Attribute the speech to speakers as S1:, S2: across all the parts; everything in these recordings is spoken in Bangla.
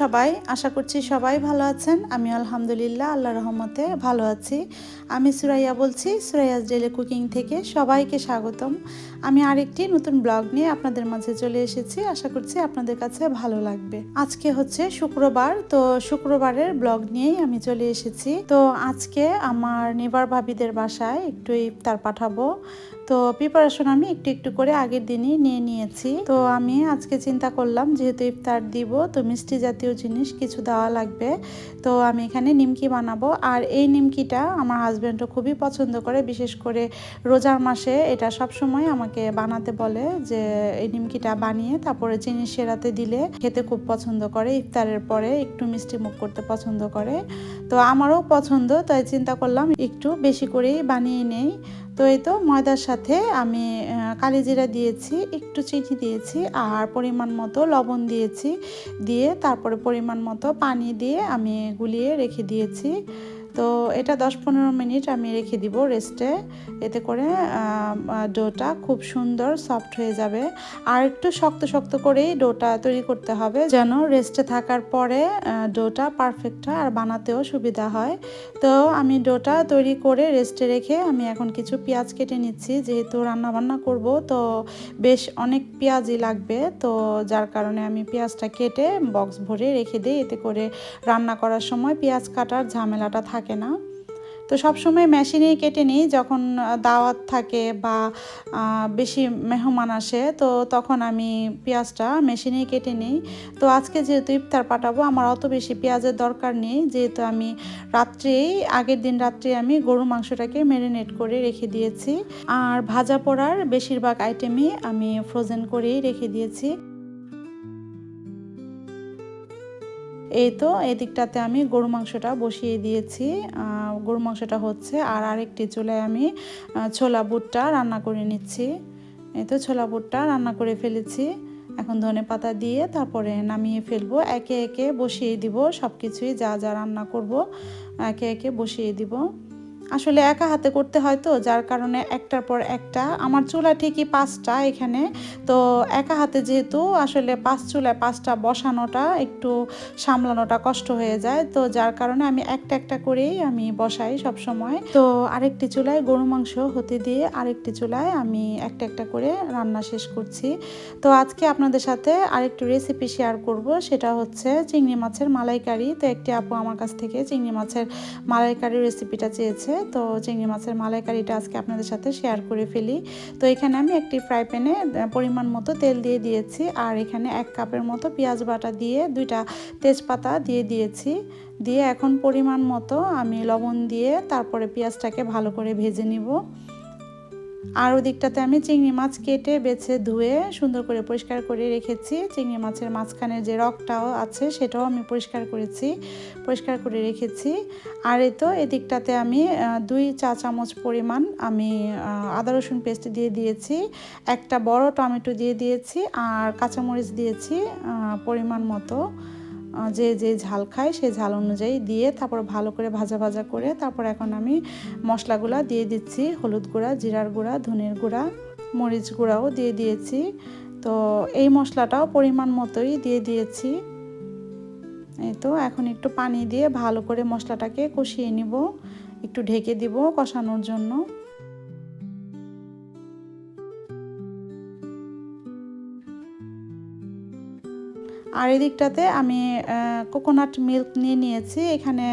S1: সবাই? আশা করছি সবাই ভালো আছেন। আমি আলহামদুলিল্লাহ আল্লাহ রহমতে ভালো আছি। আমি সুরাইয়া বলছি সুরাইয়াস ডেলি কুকিং থেকে সবাইকে স্বাগতম। আমি আরেকটি নতুন ব্লগ নিয়ে আপনাদের মাঝে চলে এসেছি। আশা করছি আপনাদের কাছে ভালো লাগবে। আজকে হচ্ছে শুক্রবার, তো শুক্রবারের ব্লগ নিয়েই আমি চলে এসেছি। তো আজকে আমার নেবার ভাবিদের বাসায় একটু ইফতার পাঠাবো। তো প্রিপারেশন আমি একটু একটু করে আগের দিনই নিয়ে নিয়েছি। তো আমি আজকে চিন্তা করলাম, যেহেতু ইফতার দিব, তো মিষ্টি জাতীয় জিনিস কিছু দেওয়া লাগবে। তো আমি এখানে নিমকি বানাবো। আর এই নিমকিটা আমার হাজব্যান্ডও খুবই পছন্দ করে, বিশেষ করে রোজার মাসে এটা সব সময় আমাকে বানাতে বলে যে, এই নিমকিটা বানিয়ে তারপরে চিনি সেরাতে দিলে খেতে খুব পছন্দ করে। ইফতারের পরে একটু মিষ্টি মুখ করতে পছন্দ করে। তো আমারও পছন্দ, তাই চিন্তা করলাম একটু বেশি করেই বানিয়ে নেই। তো এই তো ময়দার সাথে আমি কালিজিরা দিয়েছি, একটু চিনি দিয়েছি আর পরিমাণ মতো লবণ দিয়েছি, দিয়ে তারপরে পরিমাণ মতো পানি দিয়ে আমি গুলিয়ে রেখে দিয়েছি। তো এটা দশ পনেরো মিনিট আমি রেখে দিব রেস্টে। এতে করে ডোটা খুব সুন্দর সফট হয়ে যাবে। আর একটু শক্ত শক্ত করেই ডোটা তৈরি করতে হবে যেন রেস্টে থাকার পরে ডোটা পারফেক্ট হয় আর বানাতেও সুবিধা হয়। তো আমি ডোটা তৈরি করে রেস্টে রেখে আমি এখন কিছু পেঁয়াজ কেটে নিচ্ছি। যেহেতু রান্না বান্না করব, তো বেশ অনেক পেঁয়াজই লাগবে। তো যার কারণে আমি পেঁয়াজটা কেটে বক্স ভরে রেখে দিই। এতে করে রান্না করার সময় পেঁয়াজ কাটার ঝামেলাটা থাকে না। তো সবসময় মেশিনেই কেটে নিই, যখন দাওয়াত থাকে বা বেশি মেহমান আসে, তো তখন আমি পেঁয়াজটা মেশিনেই কেটে নিই। তো আজকে যেহেতু ইফতার পাঠাবো, আমার অত বেশি পেঁয়াজের দরকার নেই। যেহেতু আমি রাত্রেই, আগের দিন রাত্রে আমি গরু মাংসটাকে ম্যারিনেট করে রেখে দিয়েছি। আর ভাজা পোড়ার বেশিরভাগ আইটেমই আমি ফ্রোজেন করেই রেখে দিয়েছি। এই তো, এই দিকটাতে আমি গরু মাংসটা বসিয়ে দিয়েছি। গরু মাংসটা হচ্ছে আর আরেকটি চুলায় আমি ছোলা বুটটা রান্না করে নিচ্ছি। এই তো, ছোলা বুটটা রান্না করে ফেলেছি। এখন ধনে পাতা দিয়ে তারপরে নামিয়ে ফেলব। একে একে বসিয়ে দিব সব কিছুই যা যা রান্না করব, একে একে বসিয়ে দিব। আসলে একা হাতে করতে হয় তো, যার কারণে একটার পর একটা। আমার চুলা ঠিকই পাঁচটা এখানে। তো একা হাতে যেহেতু, আসলে পাঁচ চুলায় পাঁচটা বসানোটা একটু সামলানোটা কষ্ট হয়ে যায়। তো যার কারণে আমি একটা একটা করেই আমি বসাই সব সময় তো আরেকটি চুলায় গরু মাংস, হতে দিয়ে আরেকটি চুলায় আমি একটা একটা করে রান্না শেষ করছি। তো আজকে আপনাদের সাথে আরেকটু রেসিপি শেয়ার করব। সেটা হচ্ছে চিংড়ি মাছের মালাইকারি। তো একটি আপু আমার কাছ থেকে চিংড়ি মাছের মালাইকারি রেসিপিটা চেয়েছে। তো চিংড়ি মাছের মালাইকারিটা আজকে আপনাদের সাথে শেয়ার করে ফেলি। তো এখানে আমি একটি ফ্রাই প্যানে পরিমাণ মতো তেল দিয়ে দিয়েছি। আর এখানে এক কাপের মতো পেঁয়াজ বাটা দিয়ে দুইটা তেজপাতা দিয়ে দিয়েছি। দিয়ে এখন পরিমাণ মতো আমি লবণ দিয়ে তারপরে পেঁয়াজটাকে ভালো করে ভেজে নিব। আর ওদিকটাতে আমি চিংড়ি মাছ কেটে, বেছে, ধুয়ে, সুন্দর করে পরিষ্কার করে রেখেছি। চিংড়ি মাছের মাঝখানে যে রকটাও আছে, সেটাও আমি পরিষ্কার করেছি, পরিষ্কার করে রেখেছি। আর এই তো এদিকটাতে আমি দুই চা চামচ পরিমাণ আমি আদা রসুন পেস্ট দিয়ে দিয়েছি, একটা বড় টমেটো দিয়ে দিয়েছি, আর কাঁচামরিচ দিয়েছি পরিমাণ মতো। যে যে ঝাল খায় সেই ঝাল অনুযায়ী দিয়ে তারপর ভালো করে ভাজা ভাজা করে তারপর এখন আমি মশলাগুলো দিয়ে দিচ্ছি। হলুদ গুঁড়া, জিরার গুঁড়া, ধনের গুঁড়া, মরিচ গুঁড়াও দিয়ে দিয়েছি। তো এই মশলাটাও পরিমাণ মতোই দিয়ে দিয়েছি। এই তো এখন একটু পানি দিয়ে ভালো করে মশলাটাকে কষিয়ে নিব। একটু ঢেকে দিব কষানোর জন্য। আর এদিকটাতে আমি কোকোনাট মিল্ক নিয়ে নিয়েছি। এখানে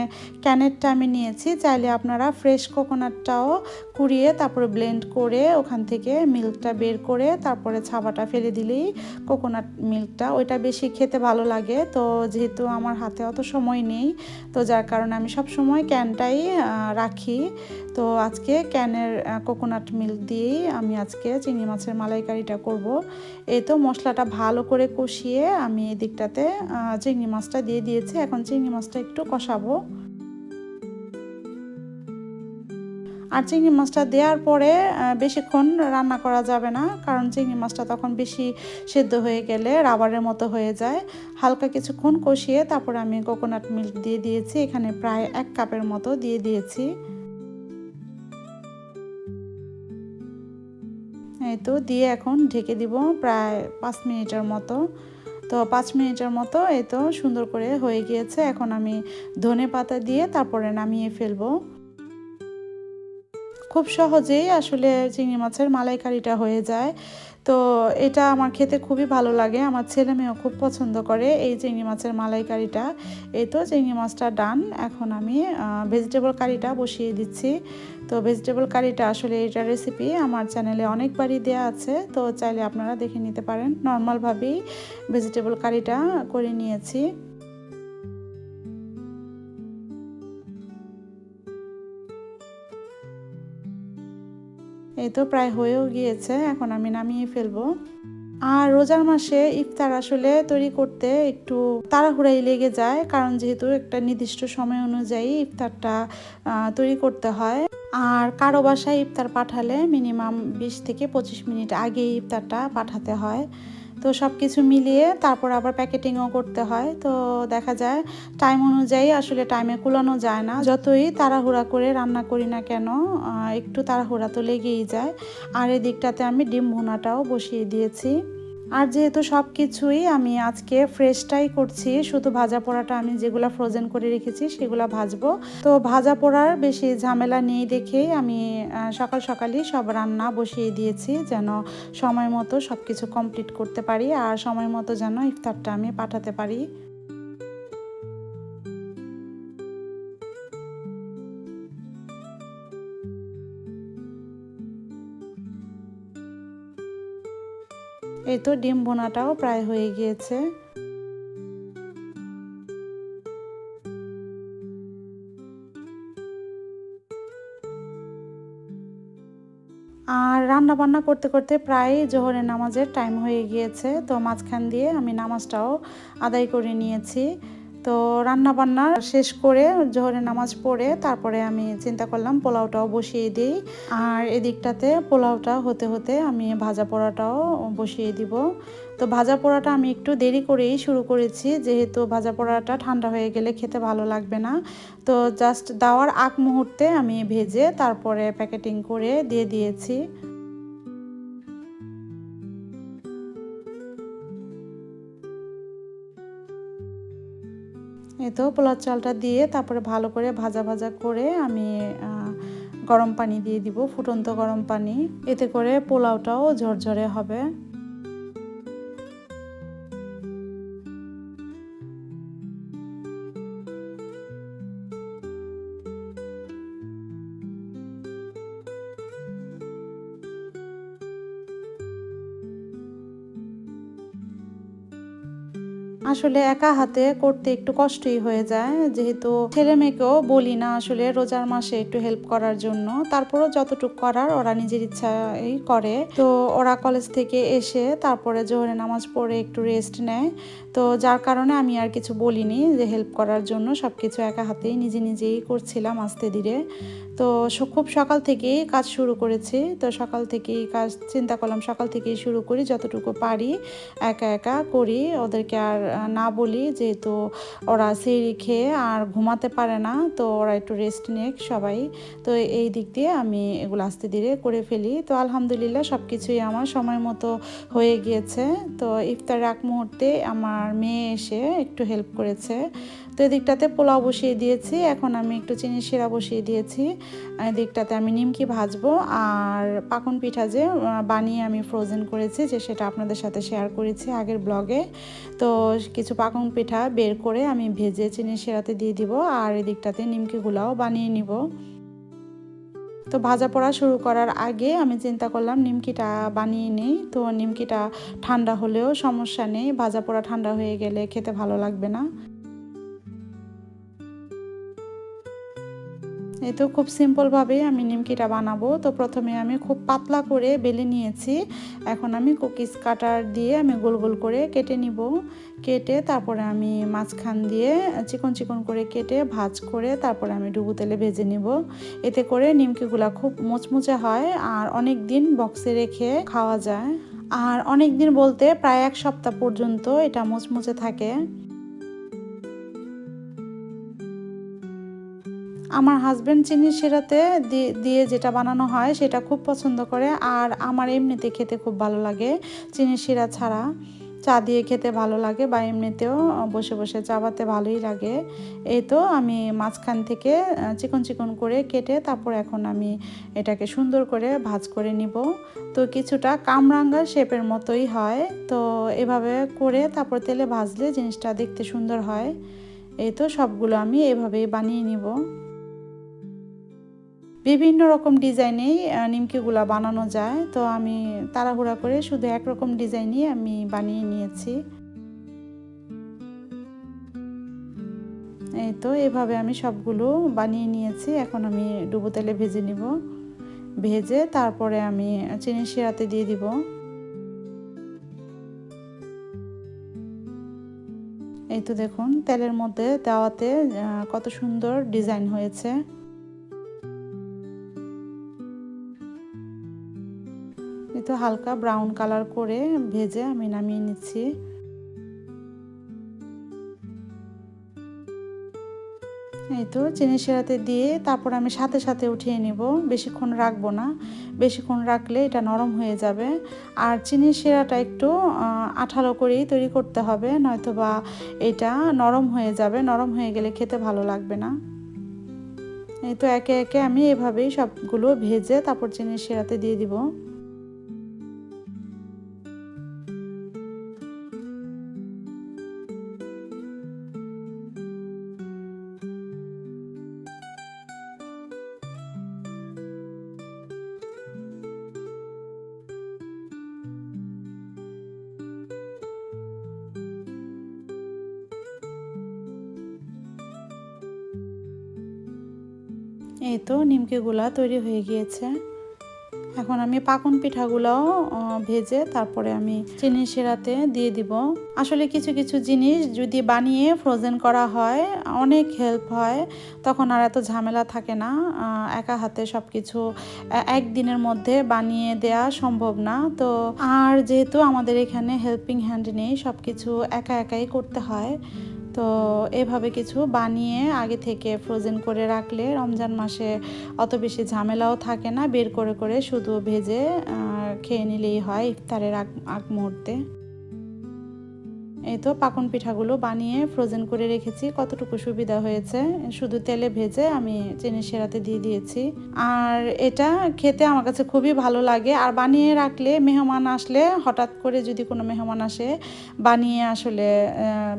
S1: ক্যানেরটা আমি নিয়েছি। চাইলে আপনারা ফ্রেশ কোকোনাটটাও কুড়িয়ে তারপরে ব্লেন্ড করে ওখান থেকে মিল্কটা বের করে তারপরে ছাবাটা ফেলে দিলেই কোকোনাট মিল্কটা ওইটা বেশি খেতে ভালো লাগে। তো যেহেতু আমার হাতে অত সময় নেই, তো যার কারণে আমি সব সময় ক্যানটাই রাখি। তো আজকে ক্যানের কোকোনাট মিল্ক দিয়েই আমি আজকে চিংড়ি মাছের মালাইকারিটা করব। এই তো মশলাটা ভালো করে কষিয়ে আমি এদিকটাতে চিংড়ি মাছটা দিয়ে দিয়েছি। এখন চিংড়ি মাছটা একটু কষাবো। আর চিংড়ি মাছটা দেওয়ার পরে বেশিক্ষণ রান্না করা যাবে না, কারণ চিংড়ি মাছটা তখন বেশি সেদ্ধ হয়ে গেলে রাবারের মতো হয়ে যায়। হালকা কিছুক্ষণ কষিয়ে তারপরে আমি কোকোনাট মিল্ক দিয়ে দিয়েছি। এখানে প্রায় এক কাপের মতো দিয়ে দিয়েছি। এই তো, দিয়ে এখন ঢেকে দিব প্রায় পাঁচ মিনিটের মতো। তো পাঁচ মিনিটের মতো এই তো সুন্দর করে হয়ে গিয়েছে। এখন আমি ধনে পাতা দিয়ে তারপরে নামিয়ে ফেলব। খুব সহজেই আসলে চিংড়ি মাছের মালাইকারিটা হয়ে যায়। তো এটা আমার খেতে খুবই ভালো লাগে। আমার ছেলে মেয়েও খুব পছন্দ করে এই চিংড়ি মাছের মালাইকারিটা। এই তো চিংড়ি মাছটা ডান। এখন আমি ভেজিটেবল কারিটা বসিয়ে দিচ্ছি। তো ভেজিটেবল কারিটা আসলে এটা রেসিপি আমার চ্যানেলে অনেকবারই দেওয়া আছে। তো চাইলে আপনারা দেখে নিতে পারেন। নর্মালভাবেই ভেজিটেবল কারিটা করে নিয়েছি। এই তো প্রায় হয়েও গিয়েছে, এখন আমি নামিয়ে ফেলব। আর রোজার মাসে ইফতার আসলে তৈরি করতে একটু তাড়াহুড়াই লেগে যায়, কারণ যেহেতু একটা নির্দিষ্ট সময় অনুযায়ী ইফতারটা তৈরি করতে হয়। আর কারও বাসায় ইফতার পাঠালে মিনিমাম বিশ থেকে পঁচিশ মিনিট আগে ইফতারটা পাঠাতে হয়। তো সব কিছু মিলিয়ে তারপর আবার প্যাকেটিংও করতে হয়। তো দেখা যায় টাইম অনুযায়ী আসলে টাইমে কুলানো যায় না। যতই তাড়াহুড়া করে রান্না করি না কেন একটু তাড়াহুড়া তো লেগেই যায়। আর এদিকটাতে আমি ডিম ভুনাটাও বসিয়ে দিয়েছি। আর যেহেতু সব কিছুই আমি আজকে ফ্রেশটাই করছি, শুধু ভাজা পোড়াটা আমি যেগুলো ফ্রোজেন করে রেখেছি সেগুলো ভাজবো। তো ভাজা পোড়ার বেশি ঝামেলা নেই দেখেই আমি সকাল সকালই সব রান্না বসিয়ে দিয়েছি যেন সময় মতো সব কিছু কমপ্লিট করতে পারি আর সময় মতো যেন ইফতারটা আমি পাঠাতে পারি। এই তো ডিম বোনাটাও প্রায় হয়ে গিয়েছে। আর রান্না বান্না করতে করতে প্রায় জোহরের নামাজের টাইম হয়ে গিয়েছে, তো মাঝখান দিয়ে আমি নামাজটাও আদায় করে নিয়েছি। তো রান্না বান্না শেষ করে জোহরের নামাজ পড়ে তারপরে আমি চিন্তা করলাম পোলাওটাও বসিয়ে দিই। আর এদিকটাতে পোলাওটা হতে হতে আমি ভাজা পোড়াটাও বসিয়ে দিব। তো ভাজা পোড়াটা আমি একটু দেরি করেই শুরু করেছি, যেহেতু ভাজা পোড়াটা ঠান্ডা হয়ে গেলে খেতে ভালো লাগবে না। তো জাস্ট দেওয়ার আগ মুহূর্তে আমি ভেজে তারপরে প্যাকেটিং করে দিয়ে দিয়েছি। তো পোলার চালটা দিয়ে তারপরে ভালো করে ভাজা ভাজা করে আমি গরম পানি দিয়ে দিব, ফুটন্ত গরম পানি। এতে করে পোলাওটাও ঝরঝরে হবে। আসলে একা হাতে করতে একটু কষ্টই হয়ে যায়। যেহেতু ছেলে মেয়েকেও বলি না আসলে রোজার মাসে একটু হেল্প করার জন্য। তারপরও যতটুকু করার ওরা নিজের ইচ্ছাই করে। তো ওরা কলেজ থেকে এসে তারপরে জোহরে নামাজ পড়ে একটু রেস্ট নেয়। তো যার কারণে আমি আর কিছু বলিনি যে হেল্প করার জন্য সব কিছু একা হাতেই নিজে নিজেই করছিলাম আস্তে ধীরে। তো খুব সকাল থেকেই কাজ শুরু করেছি। তো সকাল থেকেই কাজ, চিন্তা করলাম সকাল থেকেই শুরু করি, যতটুকু পারি একা একা করি। ওদেরকে আর না বলি যেহেতু ওরা সেই খেয়ে আর ঘুমাতে পারে না, তো ওরা একটু রেস্ট নেক সবাই। তো এই দিক দিয়ে আমি এগুলো আস্তে ধীরে করে ফেলি। তো আলহামদুলিল্লাহ সব কিছুই আমার সময় মতো হয়ে গিয়েছে। তো ইফতার এক মুহূর্তে আমার মেয়ে এসে একটু হেল্প করেছে। তো এদিকটাতে পোলাও বসিয়ে দিয়েছি। এখন আমি একটু চিনি শিরা বসিয়ে দিয়েছি। এদিকটাতে আমি নিমকি ভাজবো। আর পাকন পিঠা যে বানিয়ে আমি ফ্রোজেন করেছি যে, সেটা আপনাদের সাথে শেয়ার করেছি আগের ব্লগে তো কিছু পাকন পিঠা বের করে আমি ভেজে চিনি শিরাতে দিয়ে দিব। আর এদিকটাতে নিমকিগুলাও বানিয়ে নিব। তো ভাজা পড়া শুরু করার আগে আমি চিন্তা করলাম নিমকিটা বানিয়ে নিই। তো নিমকিটা ঠান্ডা হলেও সমস্যা নেই। ভাজা পোড়া ঠান্ডা হয়ে গেলে খেতে ভালো লাগবে না। এই তো খুব সিম্পলভাবেই আমি নিমকিটা বানাবো। তো প্রথমে আমি খুব পাতলা করে বেলে নিয়েছি। এখন আমি কুকিজ কাটার দিয়ে আমি গোল গোল করে কেটে নিব। কেটে তারপরে আমি মাঝখান দিয়ে চিকন চিকন করে কেটে ভাজ করে তারপরে আমি ডুবু তেলে ভেজে নিব। এতে করে নিমকিগুলো খুব মুচমুচে হয় আর অনেক দিন বক্সে রেখে খাওয়া যায়। আর অনেক দিন বলতে প্রায় এক সপ্তাহ পর্যন্ত এটা মুচমুচে থাকে। আমার হাজব্যান্ড চিনি শিরাতে দিয়ে যেটা বানানো হয় সেটা খুব পছন্দ করে। আর আমার এমনিতে খেতে খুব ভালো লাগে চিনি শিরা ছাড়া। চা দিয়ে খেতে ভালো লাগে বা এমনিতেও বসে বসে চাবাতে ভালোই লাগে। এই তো আমি মাঝখান থেকে চিকন চিকন করে কেটে তারপর এখন আমি এটাকে সুন্দর করে ভাজ করে নিব। তো কিছুটা কামরাঙ্গা শেপের মতোই হয়। তো এভাবে করে তারপর তেলে ভাজলে জিনিসটা দেখতে সুন্দর হয়। এই তো সবগুলো আমি এভাবেই বানিয়ে নিব। বিভিন্ন রকম ডিজাইনেই নিমকিগুলা বানানো যায়। তো আমি তাড়াহুড়া করে শুধু একরকম ডিজাইনই আমি বানিয়ে নিয়েছি। এই তো, এভাবে আমি সবগুলো বানিয়ে নিয়েছি। এখন আমি ডুবো তেলে ভেজে নিব। ভেজে তারপরে আমি চিনি শিরাতে দিয়ে দিব। এই তো দেখুন, তেলের মধ্যে দেওয়াতে কত সুন্দর ডিজাইন হয়েছে। তো হালকা ব্রাউন কালার করে ভেজে আমি নামিয়ে নিচ্ছি। এই তো চিনি সেরাতে দিয়ে তারপর আমি সাথে সাথে উঠিয়ে নিব। বেশিক্ষণ রাখব না। বেশিক্ষণ রাখলে এটা নরম হয়ে যাবে। আর চিনি সেরাটা একটু আঠালো করেই তৈরি করতে হবে নয়তো বা এটা নরম হয়ে যাবে। নরম হয়ে গেলে খেতে ভালো লাগবে না। এই তো একে একে আমি এভাবেই সবগুলো ভেজে তারপর চিনি সেরাতে দিয়ে দিব। এই তো নিমকিগুলা তৈরি হয়ে গিয়েছে। এখন আমি পাকন পিঠাগুলাও ভেজে তারপরে আমি চিনি সেরাতে দিয়ে দিব। আসলে কিছু কিছু জিনিস যদি বানিয়ে ফ্রোজেন করা হয়, অনেক হেল্প হয়, তখন আর এত ঝামেলা থাকে না। একা হাতে সব কিছু একদিনের মধ্যে বানিয়ে দেয়া সম্ভব না। তো আর যেহেতু আমাদের এখানে হেল্পিং হ্যান্ড নেই সব কিছু একা একাই করতে হয়। তো এভাবে কিছু বানিয়ে আগে থেকে ফ্রোজেন করে রাখলে রমজান মাসে অত বেশি ঝামেলাও থাকে না। বের করে করে শুধু ভেজে খেয়ে নিলেই হয় ইফতারের আগ আগ মুহূর্তে। এই তো পাকন পিঠাগুলো বানিয়ে ফ্রোজেন করে রেখেছি। কতটুকু সুবিধা হয়েছে? শুধু তেলে ভেজে আমি চিনি সেরাতে দিয়ে দিয়েছি। আর এটা খেতে আমার কাছে খুবই ভালো লাগে। আর বানিয়ে রাখলে মেহমান আসলে হঠাৎ করে যদি কোনো মেহমান আসে, বানিয়ে আসলে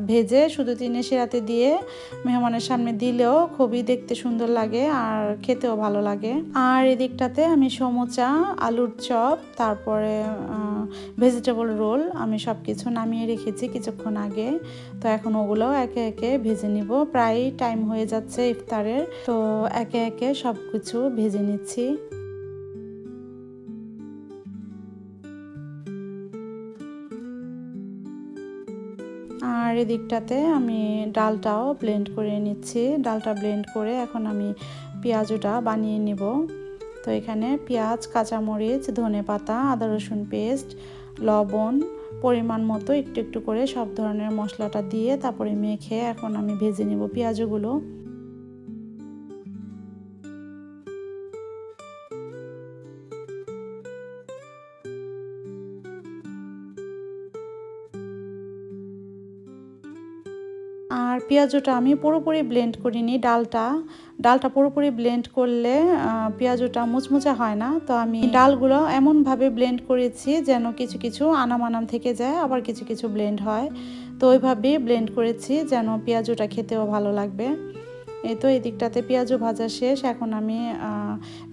S1: ভেজে শুধু চিনি সেরাতে দিয়ে মেহমানের সামনে দিলেও খুবই দেখতে সুন্দর লাগে আর খেতেও ভালো লাগে। আর এদিকটাতে আমি সমোচা, আলুর চপ, তারপরে ভেজিটেবল রোল আমি সব কিছু নামিয়ে রেখেছি। কিছু কিছুক্ষণ আগে। তো এখন ওগুলো একে একে ভেজে নিব। প্রায় টাইম হয়ে যাচ্ছে ইফতারের। তো একে একে সব কিছু ভেজে নিচ্ছি। আর এদিকটাতে আমি ডালটাও ব্লেন্ড করে নিচ্ছি। ডালটা ব্লেন্ড করে এখন আমি পেঁয়াজটা বানিয়ে নিব। তো এখানে পেঁয়াজ, কাঁচামরিচ ধনে পাতা আদা রসুন পেস্ট লবণ পরিমাণ মতো একটু একটু করে সব ধরনের মশলাটা দিয়ে তারপরে মেখে এখন আমি ভেজে নেব পেঁয়াজগুলো। পেঁয়াজটা আমি পুরোপুরি ব্লেন্ড করিনি, ডালটা। ডালটা পুরোপুরি ব্লেন্ড করলে পেঁয়াজটা মুচমুচে হয় না। তো আমি ডালগুলো এমনভাবে ব্লেন্ড করেছি যেন কিছু কিছু আনাম আনাম থেকে যায়, আবার কিছু কিছু ব্লেন্ড হয়। তো ওইভাবেই ব্লেন্ড করেছি যেন পেঁয়াজটা খেতেও ভালো লাগবে। এই তো এই দিকটাতে পেঁয়াজও ভাজা শেষ। এখন আমি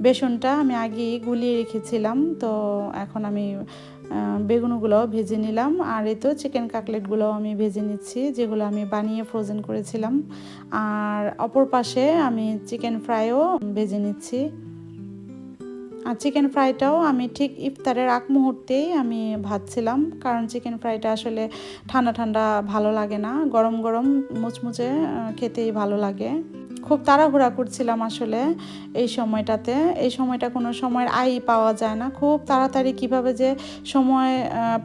S1: বেসনটা আমি আগেই গুলিয়ে রেখেছিলাম। তো এখন আমি বেগুনগুলোও ভেজে নিলাম। আর এই তো চিকেন কাকলেটগুলোও আমি ভেজে নিচ্ছি, যেগুলো আমি বানিয়ে ফ্রোজেন করেছিলাম। আর অপর পাশে আমি চিকেন ফ্রাইও ভেজে নিচ্ছি। আর চিকেন ফ্রাইটাও আমি ঠিক ইফতারের আগ মুহূর্তেই আমি ভাজছিলাম, কারণ চিকেন ফ্রাইটা আসলে ঠান্ডা ঠান্ডা ভালো লাগে না। গরম গরম মুচমুচে খেতেই ভালো লাগে। খুব তাড়াহুড়া করছিলাম আসলে এই সময়টাতে। এই সময়টা কোনো সময়ের আই পাওয়া যায় না। খুব তাড়াতাড়ি কীভাবে যে সময়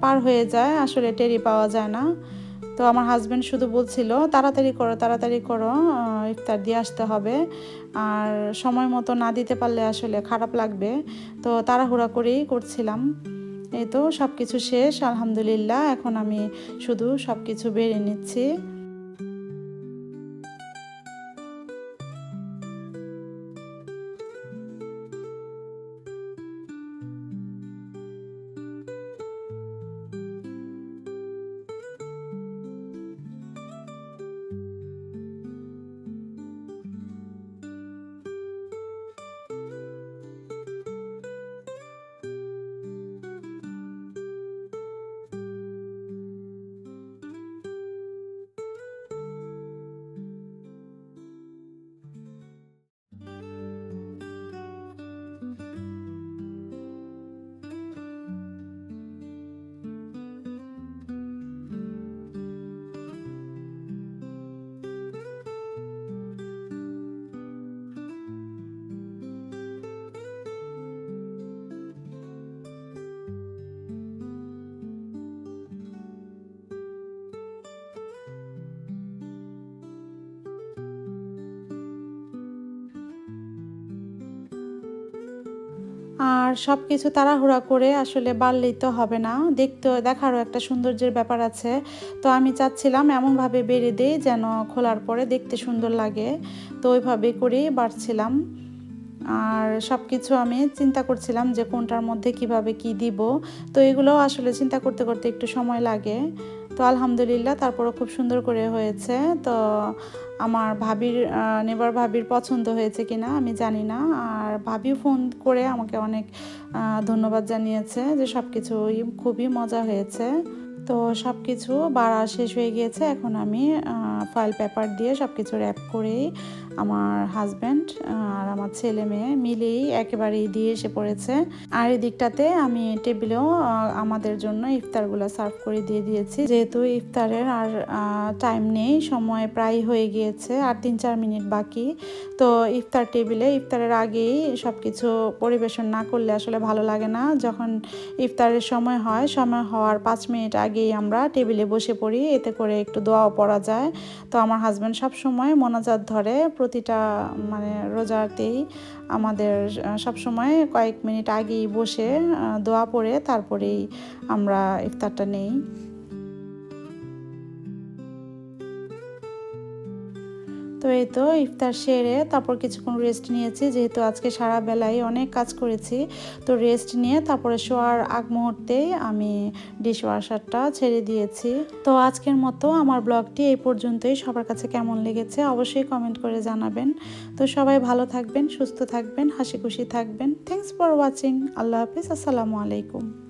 S1: পার হয়ে যায় আসলে টেরি পাওয়া যায় না। তো আমার হাজব্যান্ড শুধু বলছিল, তাড়াতাড়ি করো তাড়াতাড়ি করো ইফতার দিয়ে আসতে হবে। আর সময় মতো না দিতে পারলে আসলে খারাপ লাগবে। তো তাড়াহুড়া করেই করছিলাম। এই তো সব কিছু শেষ, আলহামদুলিল্লাহ। এখন আমি শুধু সব কিছু বেড়ে নিচ্ছি। আর সব কিছু তাড়াহুড়া করে আসলে বাড়লেই তো হবে না। দেখতে, দেখারও একটা সৌন্দর্যের ব্যাপার আছে। তো আমি চাচ্ছিলাম এমনভাবে বেড়ে দিই যেন খোলার পরে দেখতে সুন্দর লাগে। তো ওইভাবে করেই বাড়ছিলাম। আর সব কিছু আমি চিন্তা করছিলাম যে কোনটার মধ্যে কীভাবে কি দিব। তো এগুলো আসলে চিন্তা করতে করতে একটু সময় লাগে। তো আলহামদুলিল্লাহ, তারপরও খুব সুন্দর করে হয়েছে। তো আমার ভাবির নেবার ভাবির পছন্দ হয়েছে কিনা আমি জানি না। আর ভাবি ফোন করে আমাকে অনেক ধন্যবাদ জানিয়েছে যে সব কিছুই খুবই মজা হয়েছে। তো সব কিছু বাড়া শেষ হয়ে গিয়েছে। এখন আমি ফয়েল পেপার দিয়ে সব কিছু র্যাপ করেই আমার হাজব্যান্ড আর আমার ছেলে মেয়ে মিলেই একেবারেই দিয়ে এসে পড়েছে। আর এই দিকটাতে আমি টেবিলেও আমাদের জন্য ইফতারগুলো সার্ভ করে দিয়ে দিয়েছি। যেহেতু ইফতারের আর টাইম নেই, সময় প্রায় হয়ে গিয়েছে, আর তিন চার মিনিট বাকি। তো ইফতার টেবিলে, ইফতারের আগেই সব কিছু পরিবেশন না করলে আসলে ভালো লাগে না। যখন ইফতারের সময় হয়, সময় হওয়ার পাঁচ মিনিট আগেই আমরা টেবিলে বসে পড়ি। এতে করে একটু দোয়াও পড়া যায়। তো আমার হাজব্যান্ড সব সময় মোনাজাত ধরে প্রতিটা মানে রোজাতেই আমাদের সবসময় কয়েক মিনিট আগেই বসে দোয়া পড়ে, তারপরেই আমরা ইফতারটা নেই। তো এই তো ইফতার সেরে তারপর কিছুক্ষণ রেস্ট নিয়েছি, যেহেতু আজকে সারা বেলায় অনেক কাজ করেছি। তো রেস্ট নিয়ে তারপরে শোয়ার আগ মুহূর্তেই আমি ডিশ ওয়াশারটা ছেড়ে দিয়েছি। তো আজকের মতো আমার ব্লগটি এই পর্যন্তই। সবার কাছে কেমন লেগেছে অবশ্যই কমেন্ট করে জানাবেন। তো সবাই ভালো থাকবেন, সুস্থ থাকবেন হাসি খুশি থাকবেন। থ্যাংকস ফর ওয়াচিং আল্লাহ হাফিজ। আসসালামু আলাইকুম।